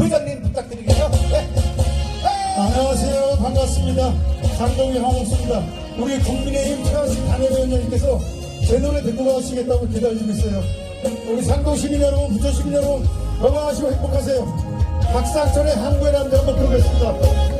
회장님 부탁드리게요. 네. 안녕하세요. 반갑습니다. 장동희 황옥수입니다. 우리 국민의힘 최하신 당협위원장님께서 제 노래 듣고 가시겠다고 기다리고 있어요. 우리 상동 시민 여러분, 부천 시민 여러분, 건강하시고 행복하세요. 박상철의 한국의 남자 한번 부르겠습니다.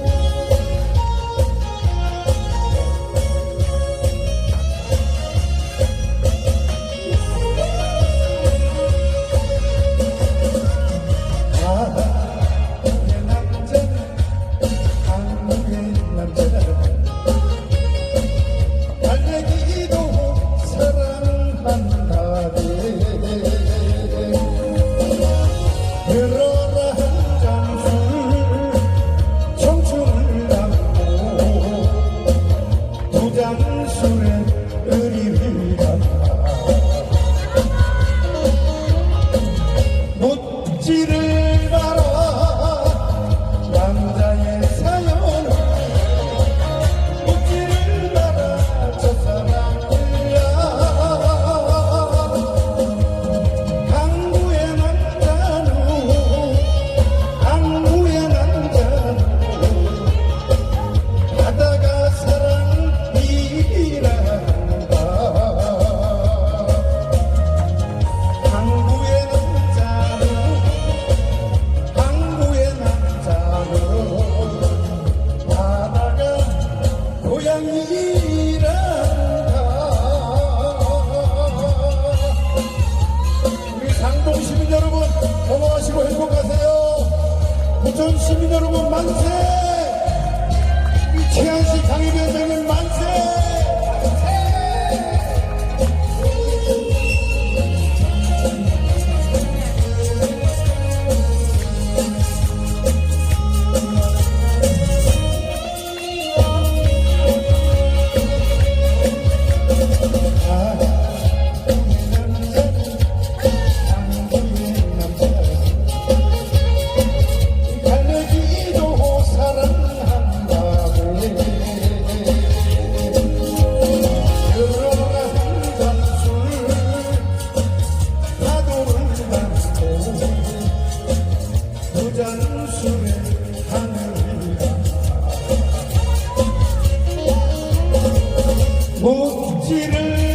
묻지를 행복하세요 부천 시민 여러분 만세 부자수의 하늘이다 목지를